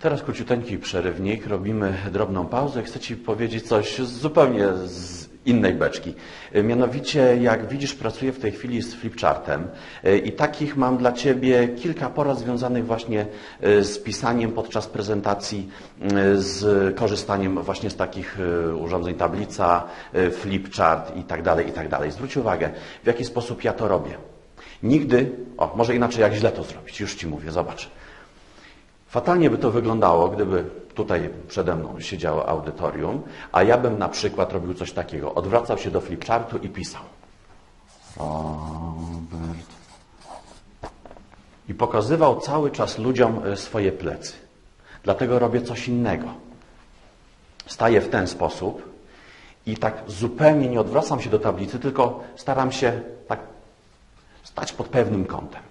Teraz króciuteńki przerywnik, robimy drobną pauzę. Chcę Ci powiedzieć coś zupełnie z innej beczki. E, Mianowicie, jak widzisz, pracuję w tej chwili z flipchartem e, i takich mam dla Ciebie kilka porad związanych właśnie e, z pisaniem podczas prezentacji, z korzystaniem właśnie z takich urządzeń tablica, flipchart i tak dalej, i tak dalej. Zwróć uwagę, w jaki sposób ja to robię. Nigdy, o, może inaczej, jak źle to zrobić, już Ci mówię, zobacz. Fatalnie by to wyglądało, gdyby tutaj przede mną siedziało audytorium, a ja bym na przykład robił coś takiego. Odwracał się do flipchartu i pisał. Robert. I pokazywał cały czas ludziom e, swoje plecy. Dlatego robię coś innego. Staję w ten sposób i tak zupełnie nie odwracam się do tablicy, tylko staram się tak stać pod pewnym kątem.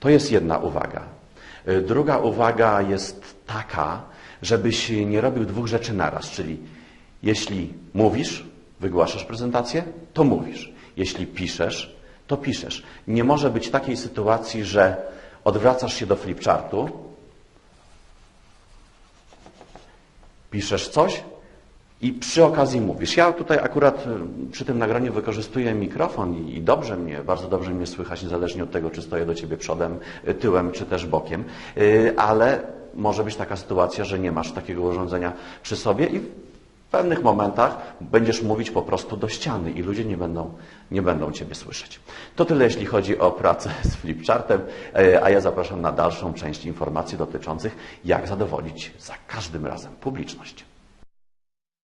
To jest jedna uwaga. Y, Druga uwaga jest taka, żebyś nie robił dwóch rzeczy naraz, czyli jeśli mówisz, wygłaszasz prezentację, to mówisz. Jeśli piszesz, to piszesz. Nie może być takiej sytuacji, że odwracasz się do flipchartu, piszesz coś i przy okazji mówisz. Ja tutaj akurat y, przy tym nagraniu wykorzystuję mikrofon i, dobrze mnie, bardzo dobrze mnie słychać, niezależnie od tego, czy stoję do Ciebie przodem, y, tyłem, czy też bokiem, Y, ale może być taka sytuacja, że nie masz takiego urządzenia przy sobie i w pewnych momentach będziesz mówić po prostu do ściany i ludzie nie będą, nie będą Ciebie słyszeć. To tyle, jeśli chodzi o pracę z flipchartem, a ja zapraszam na dalszą część informacji dotyczących, jak zadowolić za każdym razem publiczność.